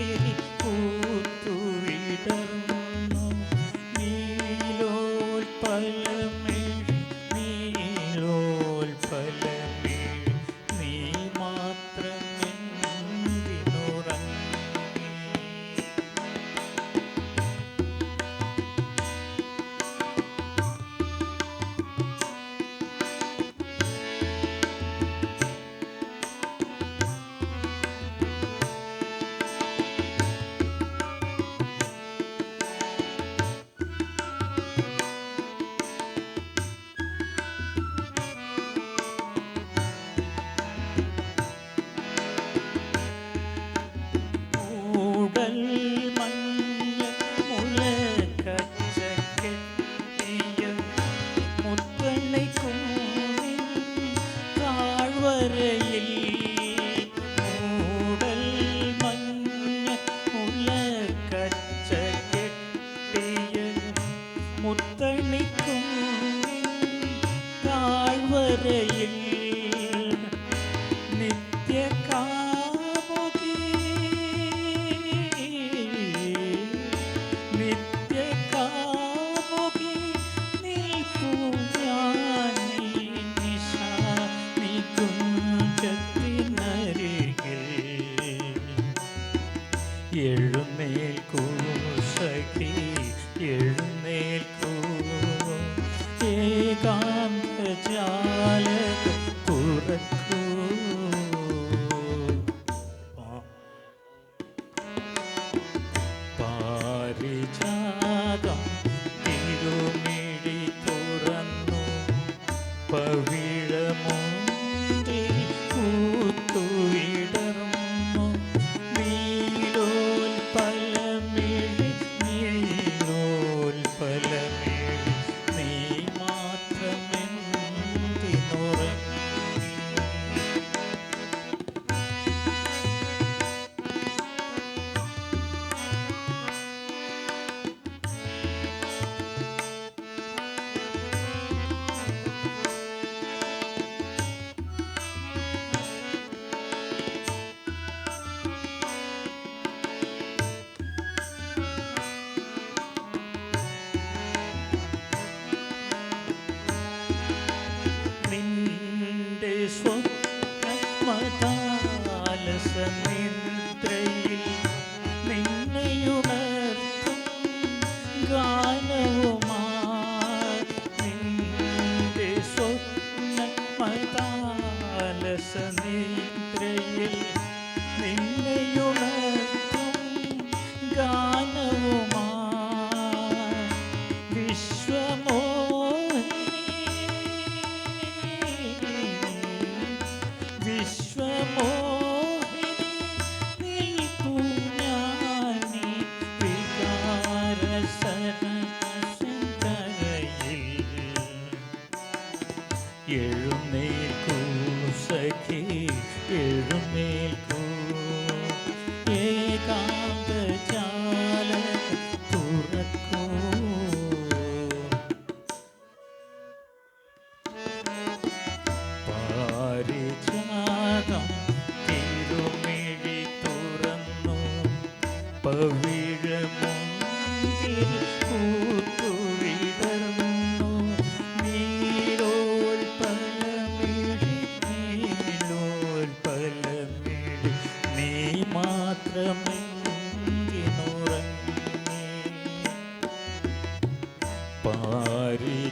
see. રે पारे ആലസനിദ്രയിൽ നിന്നെയുണർത്തും ഗാനവുമായി വിശ്വമോ വിശ്വമോ எழுந்தே സഖി എഴുന്നേൽക്കൂ ഏകാന്ത ചാല തുറക്കൂ പാരിജാതം തിരുമിഴി തുറന്നു പവി Hari